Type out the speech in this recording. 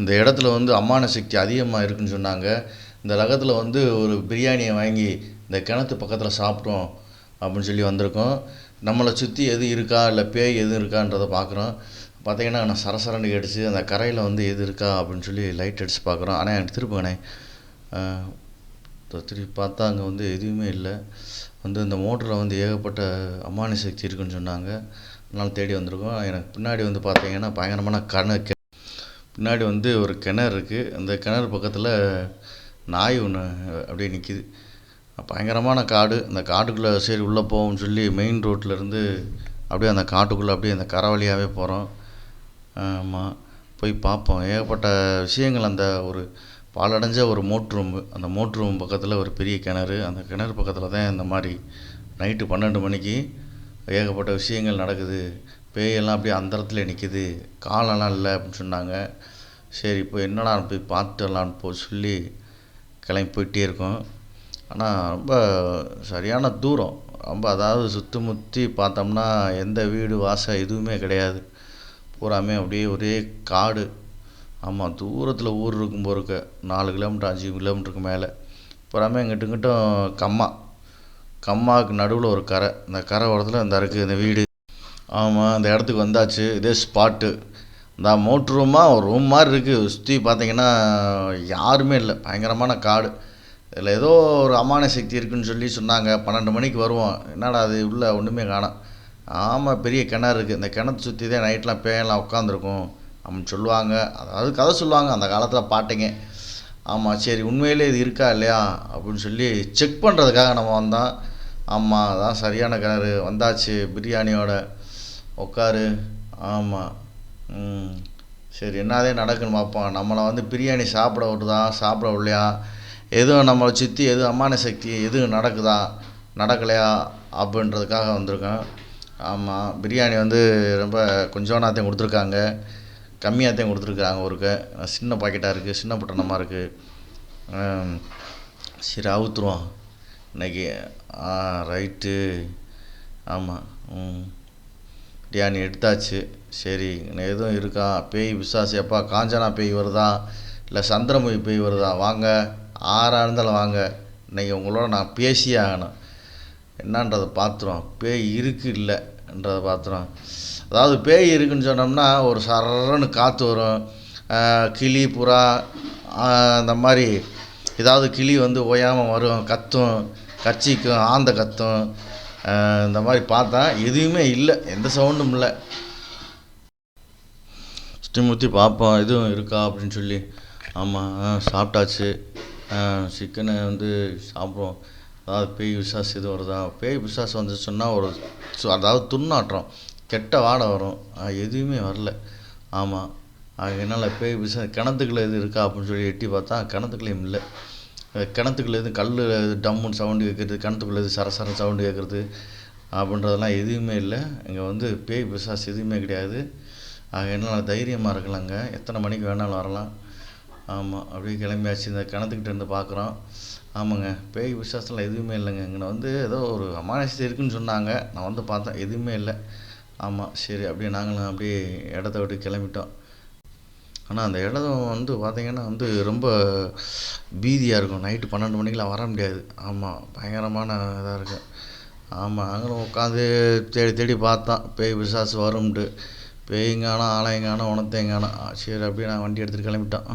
இந்த இடத்துல வந்து அம்மான சக்தி அதிகமாக இருக்குன்னு சொன்னாங்க. இந்த ரகத்தில் வந்து ஒரு பிரியாணியை வாங்கி இந்த கிணத்து பக்கத்தில் சாப்பிட்டோம் அப்படின்னு சொல்லி வந்திருக்கோம். நம்மளை சுற்றி எது இருக்கா இல்லை பேய் எது இருக்கான்றதை பார்க்குறோம். பார்த்தீங்கன்னா நான் சரசரன்னு கடிச்சு அந்த கரையில் வந்து எது இருக்கா அப்படின்னு சொல்லி லைட் அடித்து பார்க்குறோம். ஆனால் எனக்கு திருப்புங்கண்ணே திருப்பி பார்த்தா அங்கே வந்து எதுவுமே இல்லை. வந்து இந்த மோட்டரில் வந்து ஏகப்பட்ட அம்மானி சக்தி இருக்குன்னு சொன்னாங்க. அதனால் தேடி வந்திருக்கோம். எனக்கு பின்னாடி வந்து பார்த்தீங்கன்னா பயங்கரமான கிணறு பின்னாடி வந்து ஒரு கிணறு இருக்குது அந்த கிணறு பக்கத்தில் நாய் ஒன்று அப்படியே நிற்கிது பயங்கரமான காடு. அந்த காட்டுக்குள்ளே சரி உள்ளே போவோம்னு சொல்லி மெயின் ரோட்லேருந்து அப்படியே அந்த காட்டுக்குள்ளே அப்படியே அந்த கரை வழியாகவே போகிறோம் ஆமாம் போய் பார்ப்போம். ஏகப்பட்ட விஷயங்கள். அந்த ஒரு பாலடைஞ்ச ஒரு மோட்ரு ரூம் அந்த மோட்ரு ரூம் பக்கத்தில் ஒரு பெரிய கிணறு. அந்த கிணறு பக்கத்தில் தான் இந்த மாதிரி நைட்டு பன்னெண்டு மணிக்கு ஏகப்பட்ட விஷயங்கள் நடக்குது. பேயெல்லாம் அப்படியே அந்தரத்துல நிற்கிது காலெல்லாம் இல்லை அப்படின்னு சொன்னாங்க. சரி இப்போ என்னடா போய் பார்த்துட்டு வரலான்னு போ சொல்லி கிளம்பி போயிட்டே இருக்கோம். ஆனால் ரொம்ப சரியான தூரம். ரொம்ப அதாவது சுற்றி முற்றி பார்த்தோம்னா எந்த வீடு வாசல் எதுவுமே கிடையாது. பூராமே அப்படியே ஒரே காடு. ஆமாம் தூரத்தில் ஊர் இருக்கும் போல நாலு கிலோமீட்டர் அஞ்சு கிலோமீட்டருக்கு மேலே. பூராமே இங்கிட்டும் இங்கிட்டும் கம்மா. கம்மாவுக்கு நடுவில் ஒரு கரை. இந்த கரை ஓரத்தில் இந்த இருக்குது இந்த வீடு. ஆமாம் அந்த இடத்துக்கு வந்தாச்சு. இதே ஸ்பாட்டு இந்த மோட்ரு ரூமாக ஒரு ரூம் மாதிரி இருக்குது சுற்றி பார்த்தீங்கன்னா யாருமே இல்லை. பயங்கரமான காடு. இதில் ஏதோ ஒரு அமான சக்தி இருக்குன்னு சொல்லி சொன்னாங்க. பன்னெண்டு மணிக்கு வருவோம். என்னடா அது உள்ளே ஒன்றுமே காணோம். ஆமாம் பெரிய கிணறு இருக்குது இந்த கிணத்து சுற்றி தான் நைட்லாம் பேயெல்லாம் உட்காந்துருக்கும் அப்படின்னு சொல்லுவாங்க. அதாவது கதை சொல்லுவாங்க. அந்த காலத்தில் பாட்டிங்க. ஆமாம் சரி உண்மையிலே இது இருக்கா இல்லையா? அப்படின்னு சொல்லி செக் பண்ணுறதுக்காக நம்ம வந்தோம். ஆமாம் அதான் சரியான கிணறு. வந்தாச்சு. பிரியாணியோட. உட்காரு ஆமாம் ம். சரி என்னதே நடக்குன்னு பார்ப்போம். நம்மளை வந்து பிரியாணி சாப்பிட விடுதா சாப்பிட விடலையா? எதுவும் நம்மளை சுற்றி எதுவும் அம்மான சக்தி எதுவும் நடக்குதா? நடக்கலையா? அப்படின்றதுக்காக வந்திருக்கோம். ஆமாம் பிரியாணி வந்து ரொம்ப கொஞ்சோனாத்தையும் கொடுத்துருக்காங்க. கம்மியாகத்தையும் கொடுத்துருக்காங்க ஒருக்க சின்ன பாக்கெட்டாக இருக்குது சின்ன பட்டணமாக இருக்குது சரி அவுத்துருவோம். இன்னைக்கு ஆ ரைட்டு. ஆமாம் ம். டியான் எடுத்தாச்சு. சரி எதுவும் இருக்கா? பேய் பிசாசு எப்பா? காஞ்சனா பேய் வருதா? இல்லை சந்திரமுகி பேய் வருதா? வாங்க. ஆறாக இருந்தாலும் வாங்க. இன்றைக்கி உங்களோட நான் பேசியே ஆகணும். என்னன்றதை பார்த்துருவோம். பேய் இருக்கு இல்லைன்றதை பார்த்துருவோம். அதாவது பேய் இருக்குன்னு சொன்னோம்னா ஒரு சரன்னு காற்று வரும். கிளி புறா அந்த மாதிரி ஏதாவது கிளி வந்து ஓயாமல் வரும். கத்தும். கச்சிக்கும். ஆந்த கத்தும். இந்த மாதிரி பார்த்தா எதுவுமே இல்லை. எந்த சவுண்டும் இல்லை. சுற்றி பார்ப்போம் எதுவும் இருக்கா அப்படின்னு சொல்லி. ஆமாம் சாப்பிட்டாச்சு. சிக்கனை வந்து சாப்பிடுவோம். அதாவது பேய் விசாஸ் இது வருதா? பேய் விசாஸ் வந்து சொன்னால் ஒரு அதாவது துர்நாற்றம். கெட்ட வாடை வரும். எதுவுமே வரல. ஆமாம் அதனால் பேய் விசா கிணத்துக்குள்ளே எது இருக்கா அப்படின்னு சொல்லி எட்டி பார்த்தா கிணத்துக்குள்ளேயும் இல்லை. கிணத்துக்குள்ள எதுவும் கல் டம்முன்னு சவுண்டு கேட்குறது கிணத்துக்குள்ள சர சரசர சவுண்டு கேட்குறது அப்படின்றதெல்லாம் எதுவுமே இல்லை. இங்கே வந்து பேய் பிசாஸ் எதுவுமே கிடையாது. அதனால் தைரியமாக இருக்கலாங்க. எத்தனை மணிக்கு வேணாலும் வரலாம். ஆமாம் அப்படியே கிளம்பியாச்சு. இந்த கிணத்துக்கிட்ட இருந்து பார்க்குறோம். ஆமாங்க பேய் பிசாசெல்லாம் எதுவுமே இல்லைங்க. இங்கே வந்து ஏதோ ஒரு அமானுஷத்தை இருக்குன்னு சொன்னாங்க. நான் வந்து பார்த்தேன் எதுவுமே இல்லை. ஆமாம் சரி அப்படியே நாங்களும் அப்படியே இடத்த விட்டு கிளம்பிட்டோம். ஆனால் அந்த இடம் வந்து பார்த்திங்கன்னா வந்து ரொம்ப பீதியாக இருக்கும். நைட்டு பன்னெண்டு மணிக்கெலாம் வர முடியாது. ஆமாம் பயங்கரமான இதாக இருக்கும். ஆமாம் நாங்களும் உட்காந்து தேடி தேடி பார்த்தோம். பேய் பிசாசு வரும்ன்ட்டு. பேயும் காணோம் ஆளையும் காணோம் உணத்தையும் காணோம். சரி அப்படியே நாங்கள் வண்டி எடுத்துகிட்டு கிளம்பிட்டோம்.